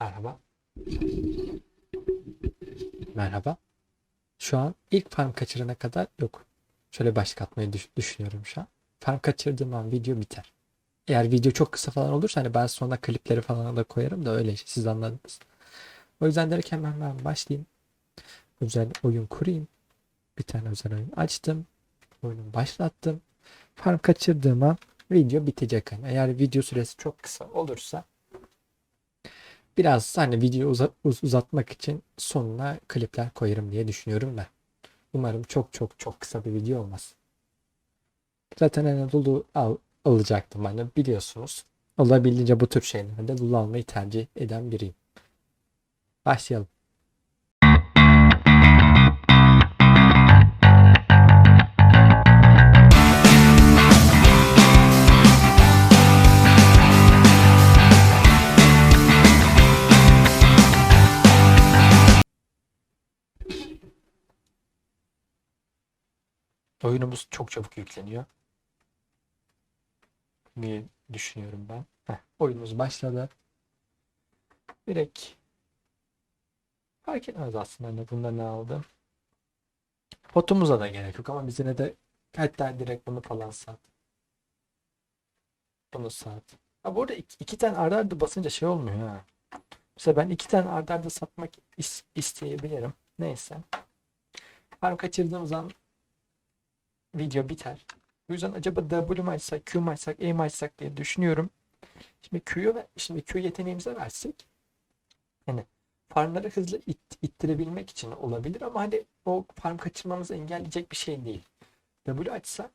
Merhaba. Merhaba. Şu an ilk farm kaçırana kadar yok. Şöyle başlık atmayı düş- düşünüyorum şu an. Farm kaçırdığım an video biter. Eğer video çok kısa falan olursa hani ben sonra klipleri falan da koyarım da öyle işte siz anladınız. O yüzden derken ben, ben başlayayım. Özel oyun kurayım. Bir tane özel oyun açtım. Oyunu başlattım. Farm kaçırdığım an video bitecek. Hani eğer video süresi çok kısa olursa biraz hani video uza- uz- uzatmak için sonuna klipler koyarım diye düşünüyorum ben. Umarım çok çok çok kısa bir video olmaz. Zaten hani dolu al, alacaktım hani biliyorsunuz. Olabildiğince bu tür şeylerde dolu almayı tercih eden biriyim. Başlayalım. Oyunumuz çok çabuk yükleniyor. diye düşünüyorum ben. Heh, oyunumuz başladı. Direkt fark etmez aslında hani bunda ne aldım. Potumuza da gerek yok ama biz yine de hatta direkt bunu falan sat. Bunu sat. Ha bu arada iki, iki tane arda arda basınca şey olmuyor ha. Mesela ben iki tane arda arda satmak is- isteyebilirim. Neyse. Farm kaçırdığım zaman biter. O yüzden acaba W mı açsak, Q mu açsak, E mi açsak diye düşünüyorum. Şimdi Q'yu ve şimdi Q yeteneğimize versek hani farmları hızlı it- ittirebilmek için olabilir ama hani o farm kaçırmamızı engelleyecek bir şey değil. W açsak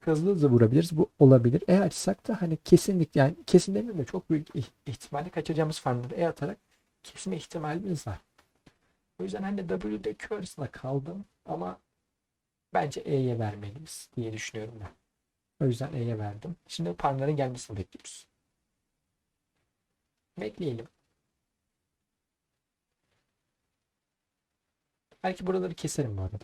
hızlı hızlı vurabiliriz. Bu olabilir. E açsak da hani kesinlikle yani kesin demeyeyim de çok büyük ih- ihtimalle kaçıracağımız farmları E atarak kesme ihtimalimiz var. O yüzden hani W ile Q arasında kaldım ama Bence E'ye vermeliyiz diye düşünüyorum ben. O yüzden E'ye verdim. Şimdi farmların gelmesini bekliyoruz. Bekleyelim. Belki buraları keserim bu arada.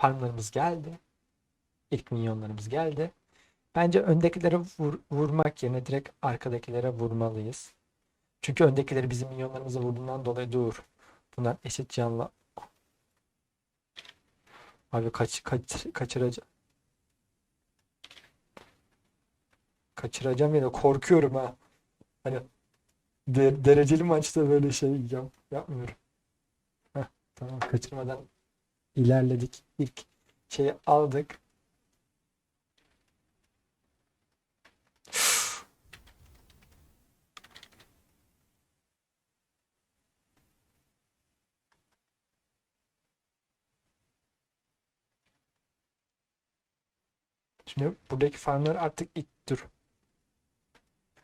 Farmlarımız geldi. İlk minyonlarımız geldi. Bence öndekilere vur- vurmak yerine direkt arkadakilere vurmalıyız. Çünkü öndekileri bizim minyonlarımıza vurduğundan dolayı dur. Bunlar eşit canlı. Abi kaç kaç kaçıracağım. Kaçıracağım yine korkuyorum ha. Hani de- dereceli maçta böyle şey yap yapmıyorum. Heh, tamam kaçırmadan ilerledik. İlk şeyi aldık. Şimdi buradaki farmları artık ittir.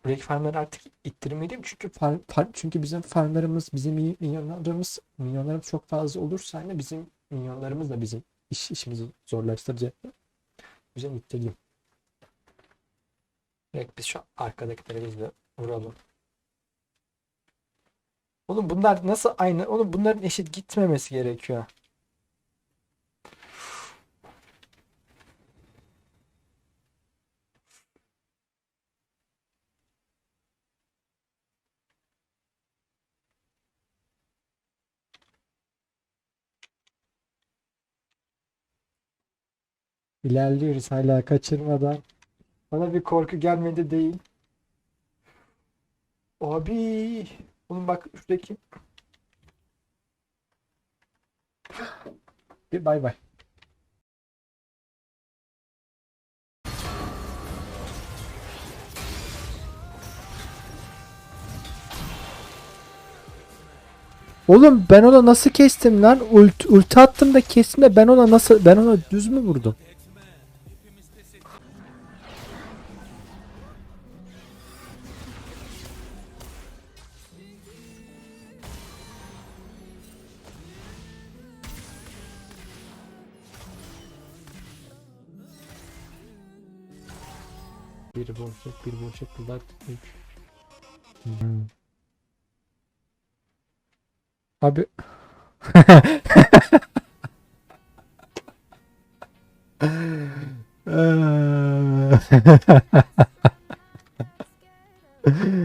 Buradaki farmları artık ittirmeliyim çünkü farm, farm- çünkü bizim farmlarımız, bizim mi- minyonlarımız, minyonlarımız çok fazla olursa hani bizim minyonlarımız da bizim iş işimizi zorlaştıracak. Güzel ittireyim. Direkt biz şu arkadakileri biz de vuralım. Oğlum bunlar nasıl aynı? Oğlum bunların eşit gitmemesi gerekiyor. İlerliyoruz hala kaçırmadan. Bana bir korku gelmedi değil. Abi. Oğlum bak şuradaki. Bir bay bay. Oğlum ben ona nasıl kestim lan? Ult, ulti attım da kestim de ben ona nasıl ben ona düz mü vurdum? Bir boncuk, bir boncuk bunlar tutmuş. Hmm. Abi